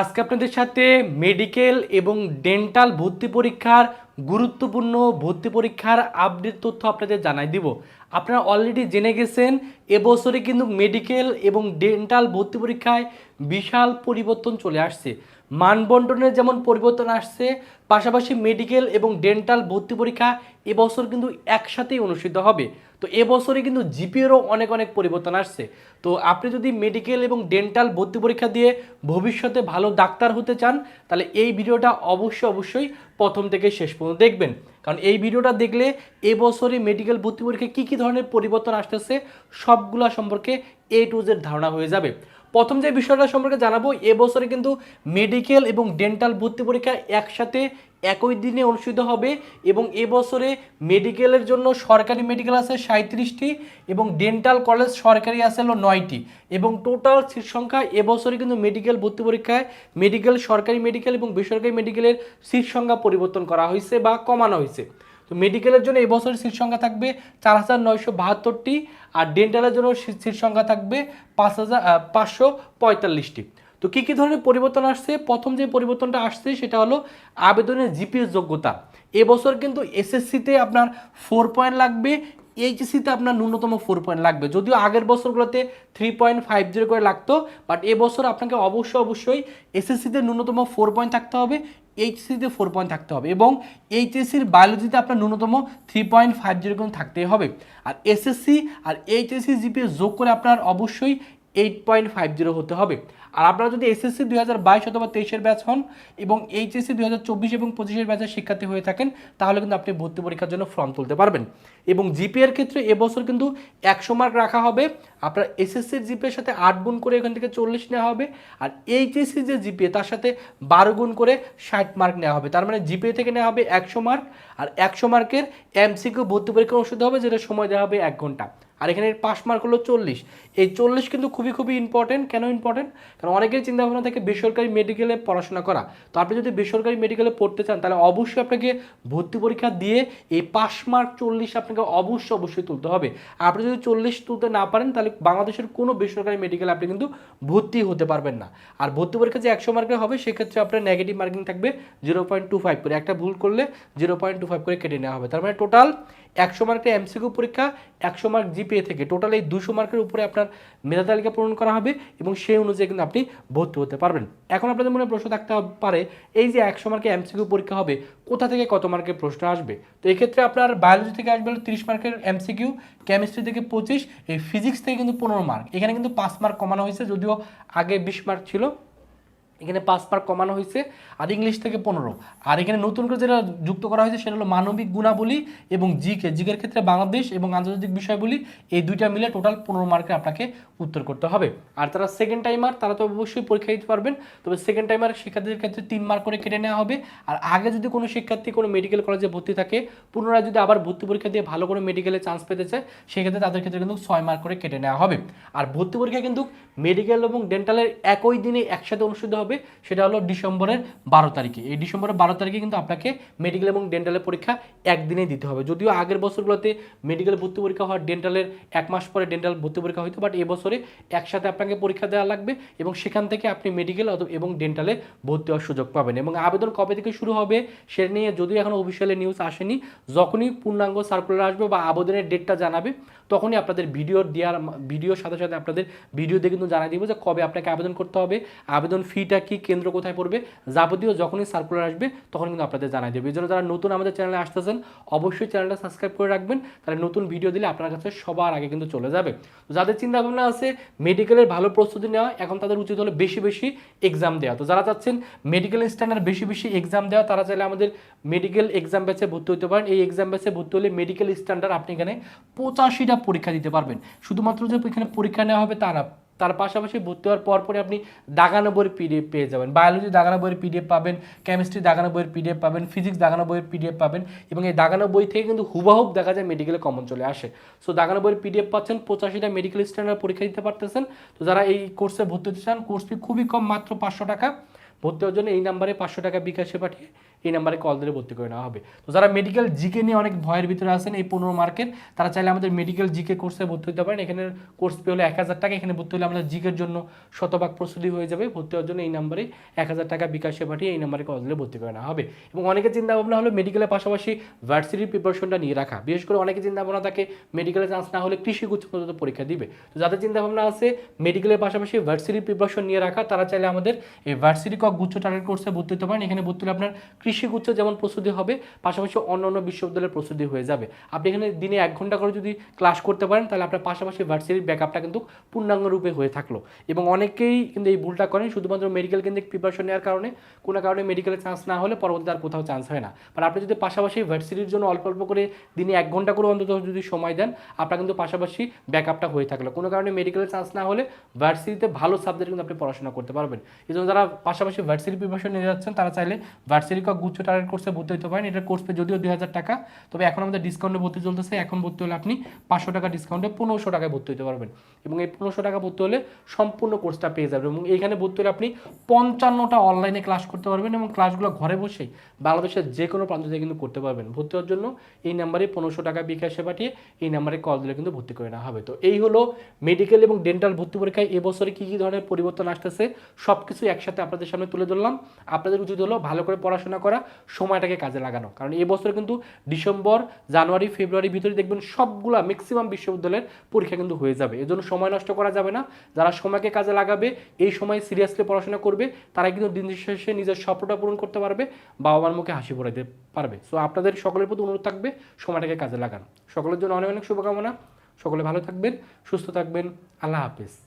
আজকে আপনাদের সাথে মেডিকেল এবং ডেন্টাল ভর্তি পরীক্ষার গুরুত্বপূর্ণ ভর্তি পরীক্ষার আপডেট তথ্য আপনাদের জানাই দিব। আপনারা অলরেডি জেনে গেছেন, এবছরে কিন্তু মেডিকেল এবং ডেন্টাল ভর্তি পরীক্ষায় বিশাল পরিবর্তন চলে আসছে। মানবন্টনের যেমন পরিবর্তন আসছে, পাশাপাশি মেডিকেল এবং ডেন্টাল ভর্তি পরীক্ষা এবছর কিন্তু একসাথেই অনুষ্ঠিত হবে। তো এবছরে কিন্তু জিপিএরও অনেক অনেক পরিবর্তন আসছে। তো আপনি যদি মেডিকেল এবং ডেন্টাল ভর্তি পরীক্ষা দিয়ে ভবিষ্যতে ভালো ডাক্তার হতে চান, তাহলে এই ভিডিওটা অবশ্যই অবশ্যই প্রথম থেকে শেষ পর্যন্ত দেখবেন। কারণ এই ভিডিওটা দেখলে এবছরে মেডিকেল ভর্তি পরীক্ষায় কী কী ধরনের পরিবর্তন আসতেছে, সবগুলা সম্পর্কে এ টু জেড ধারণা হয়ে যাবে। প্রথম যে বিষয়টা সম্পর্কে জানাব এবছরে কিন্তু মেডিকেল এবং ডেন্টাল ভর্তি পরীক্ষা একসাথে একই দিনে অনুষ্ঠিত হবে এবং এবছরে মেডিকেলের জন্য সরকারি মেডিকেল আছে সাঁত্রিশটি এবং ডেন্টাল কলেজ সরকারি আছে হলো নয়টি। এবং টোটাল সিট সংখ্যা এবছরে কিন্তু মেডিকেল ভর্তি পরীক্ষায় মেডিকেল সরকারি মেডিকেল এবং বেসরকারি মেডিকেলের সিট সংখ্যা পরিবর্তন করা হয়েছে বা কমানো হয়েছে। তো মেডিকেলের জন্য এবছরের সিট সংখ্যা থাকবে চার হাজার নয়শো বাহাত্তরটি আর ডেন্টালের জন্য সিট সংখ্যা থাকবে পাঁচ হাজার পাঁচশো পঁয়তাল্লিশটি। তো কী কী ধরনের পরিবর্তন আসছে? প্রথম যে পরিবর্তনটা আসছে সেটা হলো আবেদনের জিপিএস যোগ্যতা। এবছর কিন্তু এসএসসিতে আপনার ফোর পয়েন্ট লাগবে এইচএসসিতে আপনার ন্যূনতম ফোর পয়েন্ট লাগবে। যদিও আগের বছরগুলোতে থ্রি পয়েন্ট ফাইভ জিরো করে লাগতো বাট এবছর আপনাকে অবশ্যই অবশ্যই এসএসসিতে ন্যূনতম ফোর পয়েন্ট থাকতে হবে এইচএসসিতে ফোর পয়েন্ট থাকতে হবে, এবং এইচএসসির বায়োলজিতে আপনার ন্যূনতম থ্রি পয়েন্ট ফাইভ জিরো থাকতেই হবে। আর এসএসসি আর এইচএসসি জিপিএ যোগ করে আপনার অবশ্যই এইট পয়েন্ট ফাইভ জিরো হতে হবে। আর আপনারা যদি এসএসসি দুই হাজার বাইশ অথবা তেইশের ব্যাচ হন এবং এইচএসসি দুই হাজার চব্বিশ এবং পঁচিশের ব্যাচের শিক্ষার্থী হয়ে থাকেন, তাহলে কিন্তু আপনি ভর্তি পরীক্ষার জন্য ফর্ম তুলতে পারবেন। এবং জিপিএর ক্ষেত্রে এবছর কিন্তু একশো মার্ক রাখা হবে। আপনার এসএসসির জিপিএর সাথে আট গুণ করে এখান থেকে চল্লিশ নেওয়া হবে। আর এইচএসসি যে জিপিএ, তার সাথে বারো গুণ করে ষাট মার্ক নেওয়া হবে। তার মানে জিপিএ থেকে নেওয়া হবে একশো মার্ক আর একশো মার্কের এমসিকিউ ভর্তি পরীক্ষা অনুষ্ঠিত হবে, যেটা সময় দেওয়া হবে এক ঘণ্টা। আর এখানে পাস মার্ক হলো চল্লিশ। এই চল্লিশ কিন্তু খুবই খুবই ইম্পর্টেন্ট কেন ইম্পর্টেন্ট কারণ অনেকের চিন্তা ভাবনা থাকে বেসরকারি মেডিকেলে পড়াশোনা করা। তো আপনি যদি বেসরকারি মেডিকেলে পড়তে চান, তাহলে অবশ্যই আপনাকে ভর্তি পরীক্ষা দিয়ে এই পাস মার্ক চল্লিশ আপনাকে অবশ্যই অবশ্যই তুলতে হবে। আপনি যদি চল্লিশ তুলতে না পারেন, তাহলে বাংলাদেশের কোনো বেসরকারি মেডিকেলে আপনি কিন্তু ভর্তি হতে পারবেন না। আর ভর্তি পরীক্ষা যে একশো মার্কের হবে, সেক্ষেত্রে আপনার নেগেটিভ মার্কিং থাকবে জিরো পয়েন্ট টু ফাইভ করে। একটা ভুল করলে জিরো পয়েন্ট টু ফাইভ করে কেটে নেওয়া হবে। তার মানে টোটাল একশো মার্কের এমসিকিউ পরীক্ষা, একশো মার্ক জিপিএ থেকে টোটাল এই দুশো মার্কের উপরে আপনার মেধা তালিকা পূরণ করা হবে এবং সেই অনুযায়ী কিন্তু আপনি ভর্তি হতে পারবেন। এখন আপনাদের মনে প্রশ্ন থাকতে পারে, এই যে একশো মার্কের এমসিকিউ পরীক্ষা হবে, কোথা থেকে কত মার্কের প্রশ্ন আসবে? তো এক্ষেত্রে আপনার বায়োলজি থেকে আসবে তিরিশ মার্কের এমসিকিউ কেমিস্ট্রি থেকে পঁচিশ, এই ফিজিক্স থেকে কিন্তু পনেরো মার্ক। এখানে কিন্তু পাঁচ মার্ক কমানো হয়েছে, যদিও আগে বিশ মার্ক ছিল। এখানে পাঁচ মার্ক কমানো হয়েছে, আর ইংলিশ থেকে পনেরো। আর এখানে নতুন করে যেটা যুক্ত করা হয়েছে, সেটা হলো মানবিক গুণাবলী এবং জিকে। জিকের ক্ষেত্রে বাংলাদেশ এবং আন্তর্জাতিক বিষয়গুলি এই দুইটা মিলে টোটাল পনেরো মার্কে আপনাকে উত্তর করতে হবে। আর তারা সেকেন্ড টাইমার তারা তো অবশ্যই পরীক্ষা দিতে পারবেন, তবে সেকেন্ড টাইমার শিক্ষার্থীদের ক্ষেত্রে তিন মার্ক করে কেটে নেওয়া হবে। আর আগে যদি কোনো শিক্ষার্থী কোনো মেডিকেল কলেজে ভর্তি থাকে, পুনরায় যদি আবার ভর্তি পরীক্ষা দিয়ে ভালো করে মেডিকেলে চান্স পেতে চায়, সেক্ষেত্রে তাদের ক্ষেত্রে কিন্তু ছয় মার্ক করে কেটে নেওয়া হবে। আর ভর্তি পরীক্ষা কিন্তু মেডিকেল এবং ডেন্টালের একই দিনে একসাথে অনুষ্ঠিত সেটা হলো ডিসেম্বরের বারো তারিখে। এই ডিসেম্বরের বারো তারিখে কিন্তু আপনাকে মেডিকেল এবং ডেন্টালের পরীক্ষা একদিনেই দিতে হবে। যদিও আগের বছরগুলোতে মেডিকেল ভর্তি পরীক্ষা হওয়ার ডেন্টালের এক মাস পরে ডেন্টাল ভর্তি পরীক্ষা হইতো বাট এবছরে একসাথে আপনাকে পরীক্ষা দেওয়া লাগবে এবং সেখান থেকে আপনি মেডিকেল এবং ডেন্টালে ভর্তি হওয়ার সুযোগ পাবেন। এবং আবেদন কবে থেকে শুরু হবে, সে নিয়ে যদিও এখন অফিসিয়ালি নিউজ আসেনি, যখনই পূর্ণাঙ্গ সার্কুলার আসবে বা আবেদনের ডেটটা জানাবে, তখনই আপনাদের ভিডিও দেওয়ার ভিডিওর সাথে সাথে আপনাদের ভিডিওতে কিন্তু জানাই দিব যে কবে আপনাকে আবেদন করতে হবে। আবেদন ফিটা কি কেন্দ্র কোথায় পড়বে যাবতীয় যখনই সার্কুলার আসবে তখন কিন্তু আপনাদের জানাই দেবে। এই জন্য যারা নতুন আমাদের চ্যানেলে আসতেছেন, অবশ্যই চ্যানেলটা সাবস্ক্রাইব করে রাখবেন। তাহলে নতুন ভিডিও দিলে আপনার কাছে সবার আগে কিন্তু চলে যাবে। তো যাদের চিন্তা ভাবনা আছে মেডিকেলের ভালো প্রস্তুতি নেওয়া, এখন তাদের উচিত হলো বেশি বেশি এক্সাম দেওয়া। তো যারা চাচ্ছেন মেডিকেল স্ট্যান্ডার্ড বেশি বেশি এক্সাম দেওয়া, তারা চাইলে আমাদের মেডিকেল এক্সাম ব্যাচে ভর্তি হতে পারেন। এই এক্সাম ব্যাচে ভর্তি হলে মেডিকেল স্ট্যান্ডার্ড আপনি এখানে পঁচাশিটা পরীক্ষা দিতে পারবেন। শুধুমাত্র যে এখানে পরীক্ষা নেওয়া হবে তা না তার পাশাপাশি ভর্তি হওয়ার পর পরে আপনি দাগানো বইয়ের পিডিএফ পেয়ে যাবেন। বায়োলজি দাগানো বইয়ের পিডিএফ পাবেন কেমিস্ট্রি দাগানো বইয়ের পিডিএফ পাবেন ফিজিক্স দাগানো বইয়ের পিডিএফ পাবেন এবং এই দাগানো বই থেকে কিন্তু হুবাহুব দেখা যায় মেডিকেলে কমন চলে আসে। সো দাগানো বইয়ের পিডিএফ পাচ্ছেন, পঁচাশিটা মেডিকেল স্ট্যান্ডার্ড পরীক্ষা দিতে পারতেছেন। তো যারা এই কোর্সে ভর্তি হতে চান কোর্স ফি খুবই কম, মাত্র পাঁচশো টাকা। ভর্তি হওয়ার জন্য এই নাম্বারে পাঁচশো টাকা বিকাশে পাঠিয়ে এই নাম্বারে কল দিলে ভর্তি করে নেওয়া হবে। তো যারা মেডিকেল জিকে নিয়ে অনেক ভয়ের ভিতরে আছেন, এই পনেরো মার্কের, তারা চাইলে আমাদের মেডিকেল জিকে কোর্সে ভর্তি হতে পারেন। এখানে কোর্স পে হলে এক হাজার টাকা। এখানে ভর্তি হলে আমাদের জিকের জন্য শতভাগ প্রস্তুতি হয়ে যাবে। ভর্তি হওয়ার জন্য এই নাম্বারে এক হাজার টাকা বিকাশে পাঠিয়ে এই নাম্বারে কল দিলে ভর্তি করে নেওয়া হবে। এবং অনেকের চিন্তা ভাবনা হলো মেডিকেলের পাশাপাশি ভার্সিটির প্রিপারেশনটা নিয়ে রাখা। বিশেষ করে অনেকে চিন্তা ভাবনা থাকে মেডিকেলে চান্স না হলে কৃষি গুচ্ছ পর্যন্ত পরীক্ষা দিবে। তো যাদের চিন্তা ভাবনা আছে মেডিকেলের পাশাপাশি ভার্সিটির প্রিপারেশন নিয়ে রাখা, তারা চাইলে আমাদের এই ভার্সিটি কক গুচ্ছ টার্গেট কোর্সে ভর্তি হতে পারেন। এখানে ভর্তি হলে আপনার কৃষি গুচ্ছ যেমন প্রস্তুতি হবে, পাশাপাশি অন্য অন্য বিশ্ববিদ্যালয়ের প্রস্তুতি হয়ে যাবে। আপনি এখানে দিনে এক ঘণ্টা করে যদি ক্লাস করতে পারেন, তাহলে আপনার পাশাপাশি ভার্সিটির ব্যাকআপটা কিন্তু পূর্ণাঙ্গ রূপে হয়ে থাকল। এবং অনেকেই কিন্তু এই ভুলটা করেন, শুধুমাত্র মেডিকেল কেন্দ্রিক প্রিপারেশন নেওয়ার কারণে। কোনো কারণে মেডিকেলে চান্স না হলে পরবর্তীতে আর কোথাও চান্স হয় না। বাট আপনি যদি পাশাপাশি ভার্সিটির জন্য অল্প অল্প করে দিনে এক ঘণ্টা করে অন্তত যদি সময় দেন, আপনার কিন্তু পাশাপাশি ব্যাকআপটা হয়ে থাকল। কোনো কারণে মেডিকেলে চান্স না হলে ভার্সিটিতে ভালো সাবজেক্ট কিন্তু আপনি পড়াশোনা করতে পারবেন। এই জন্য যারা পাশাপাশি ভার্সিটি প্রিপারেশন নিয়ে যাচ্ছেন, তারা চাইলে ভার্সিটি গুচ্ছ টার্গেট কোর্সে ভর্তি হতে পারেন। এটার কোর্স যদিও দুই হাজার টাকা, তবে এখন আমাদের ডিসকাউন্টে ভর্তি চলতেছে। এখন ভর্তি হলে আপনি পাঁচশো টাকা ডিসকাউন্টে পনেরোশো টাকায় ভর্তি হতে পারবেন। এবং এই পনেরোশো টাকা ভর্তি হলে সম্পূর্ণ কোর্সটা পেয়ে যাবেন। এবং এইখানে ভর্তি হলে আপনি পঞ্চান্নটা অনলাইনে ক্লাস করতে পারবেন এবং ক্লাসগুলো ঘরে বসেই বাংলাদেশের যে কোনো প্রান্ত থেকে কিন্তু করতে পারবেন। ভর্তি হওয়ার জন্য এই নাম্বারে পনেরোশো টাকা বিকাশে পাঠিয়ে এই নাম্বারে কল দিলে কিন্তু ভর্তি করে নেওয়া হবে। তো এই হলো মেডিকেল এবং ডেন্টাল ভর্তি পরীক্ষায় এবছরে কী কী ধরনের পরিবর্তন আসতেছে সব কিছু একসাথে আপনাদের সামনে তুলে ধরলাম। আপনাদের উচিত হলো ভালো করে পড়াশোনা করা সময়টাকে কাজে লাগানো। কারণ এবছর কিন্তু ডিসেম্বর, জানুয়ারি, ফেব্রুয়ারির ভিতরে দেখবেন সবগুলা ম্যাক্সিমাম বিশ্ববিদ্যালয়ের পরীক্ষা কিন্তু হয়ে যাবে। এজন্য সময় নষ্ট করা যাবে না। যারা সময়কে কাজে লাগাবে, এই সময় সিরিয়াসলি পড়াশোনা করবে তারা কিন্তু দিন শেষে নিজের স্বপ্নটা পূরণ করতে পারবে বাবা মার মুখে হাসি পড়াইতে পারবে। সো আপনাদের সকলের প্রতি অনুরোধ থাকবে সময়টাকে কাজে লাগান। সকলের জন্য অনেক অনেক শুভকামনা। সকলে ভালো থাকবেন, সুস্থ থাকবেন। আল্লাহ হাফিজ।